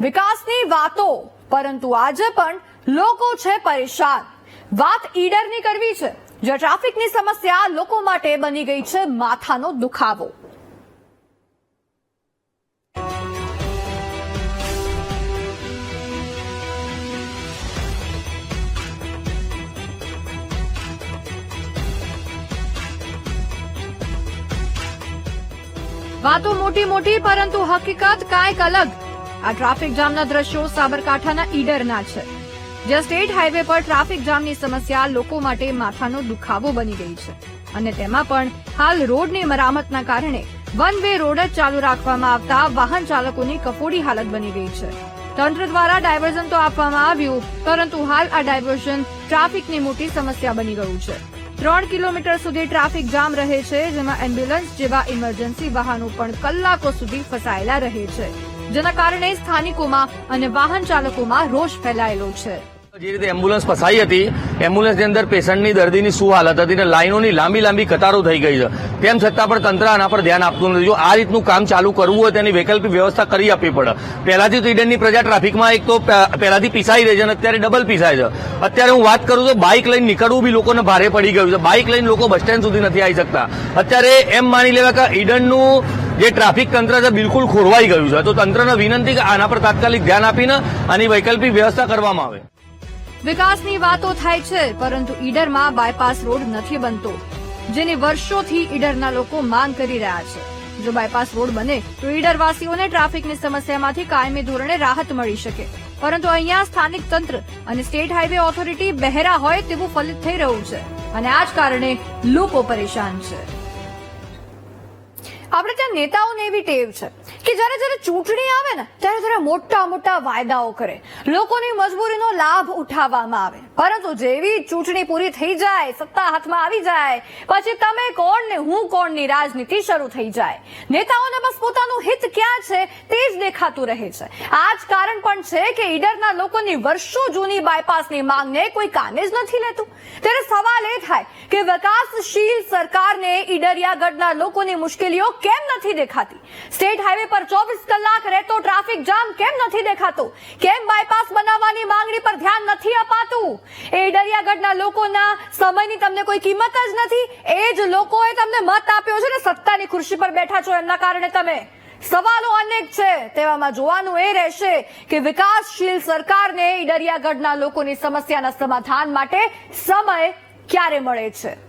વિકાસની વાતો, પરંતુ આજે પણ લોકો છે પરેશાન. વાત ઈડરની કરવી છે જે ટ્રાફિકની સમસ્યા લોકો માટે બની ગઈ છે માથાનો દુખાવો. વાતો મોટી મોટી પરંતુ હકીકત કાંઈક અલગ. આ ટ્રાફિક જામના દ્રશ્યો સાબરકાંઠાના ઈડરના છે. જ્યાં સ્ટેટ હાઈવે પર ટ્રાફિક જામની સમસ્યા લોકો માટે માથાનો દુખાવો બની ગઈ છે. અને તેમાં પણ હાલ રોડની મરામતના કારણે વન વે રોડ જ ચાલુ રાખવામાં આવતા વાહન ચાલકોની કફોડી હાલત બની ગઈ છે. તંત્ર દ્વારા ડાયવર્ઝન તો આપવામાં આવ્યું, પરંતુ હાલ આ ડાયવર્ઝન ટ્રાફિકની મોટી સમસ્યા બની ગયું છે. ત્રણ કિલોમીટર સુધી ટ્રાફિક જામ રહે છે, જેમાં એમ્બ્યુલન્સ જેવા ઇમરજન્સી વાહનો પણ કલાકો સુધી ફસાયેલા રહે છે. જેના કારણે સ્થાનિકોમાં અને વાહન ચાલકોમાં રોષ ફેલાયેલો છે. જે રીતે એમ્બ્યુલન્સ ફસાઈ હતી એમ્બ્યુલન્સની અંદર પેશન્ટની દર્દીની શું હાલત હતી અને લાઈનોની લાંબી લાંબી કતારો થઈ ગઈ છે. તેમ છતાં પણ તંત્ર આના પર ધ્યાન આપતું નથી. જો આ રીતનું કામ ચાલુ કરવું હોય તેની વૈકલ્પિક વ્યવસ્થા કરી આપવી પડે. પહેલાથી તો ઈડનની પ્રજા ટ્રાફિકમાં એક તો પહેલાથી પીસાઈ રહી છે અને અત્યારે ડબલ પીસાય છે. અત્યારે હું વાત કરું તો બાઇક લઈને નીકળવું બી લોકોને ભારે પડી ગયું છે. બાઇક લઈને લોકો બસ સ્ટેન્ડ સુધી નથી આવી શકતા. અત્યારે એમ માની લેવા કે ઈડનનું જે ટ્રાફિક તંત્ર છે, બિલકુલ ખોરવાઈ ગયું છે. તો તંત્રને વિનંતી કે આના પર તાત્કાલિક ધ્યાન આપીને આની વૈકલ્પિક વ્યવસ્થા કરવામાં આવે. વિકાસની વાતો થાય છે, પરંતુ ઈડરમાં બાયપાસ રોડ નથી બનતો. જેની વર્ષોથી ઈડરના લોકો માંગ કરી રહ્યા છે. જો બાયપાસ રોડ બને, તો ઈડરવાસીઓને ટ્રાફિકની સમસ્યામાંથી કાયમી ધોરણે રાહત મળી શકે. પરંતુ અહીંયા સ્થાનિક તંત્ર અને સ્ટેટ હાઈવે ઓથોરિટી બહેરા હોય તેવું ફલિત થઈ રહ્યું છે. અને આ જ કારણે લોકો પરેશાન છે. આપણે ત્યાં નેતાઓને એવી ટેવ છે કે જ્યારે જ્યારે ચૂંટણી આવે ને, ત્યારે ત્યારે મોટા મોટા વાયદાઓ કરે. લોકોની મજબૂરીનો લાભ ઉઠાવવામાં આવે. પરંતુ જેવી ચૂંટણી પૂરી થઈ જાય, સત્તા હાથમાં આવી જાય, પછી તમે કોણ ને હું કોણની રાજનીતિ શરૂ થઈ જાય. નેતાઓને બસ પોતાનું હિત ક્યાં છે તે જ દેખાતું રહે છે. આ જ કારણ પણ છે કે ઈડરના લોકોની વર્ષો જૂની બાયપાસની માંગને કોઈ કામે જ નથી લેતું. ત્યારે સવાલ એ થાય કે વિકાસશીલ સરકારને ઈડરિયાગઢના લોકોની મુશ્કેલીઓ કેમ નથી દેખાતી? સ્ટેટ હાઈવે પર ચોવીસ કલાક રહેતો ટ્રાફિક જામ કેમ નથી દેખાતો? કેમ બાયપાસ બનાવવાની માંગણી પર ધ્યાન નથી અપાતું? એ ડરિયાગઢના લોકોના સમયની તમને કોઈ કિંમત જ નથી? એ જ લોકોએ તમને મત આપ્યો છે ને, સત્તાની ખુરશી પર બેઠા છો એમના કારણે તમે. સવાલો અનેક છે. તેવામાં જોવાનું એ રહેશે કે વિકાસશીલ સરકારને ઈડરિયાગઢના લોકોની સમસ્યાના સમાધાન માટે સમય ક્યારે મળે છે?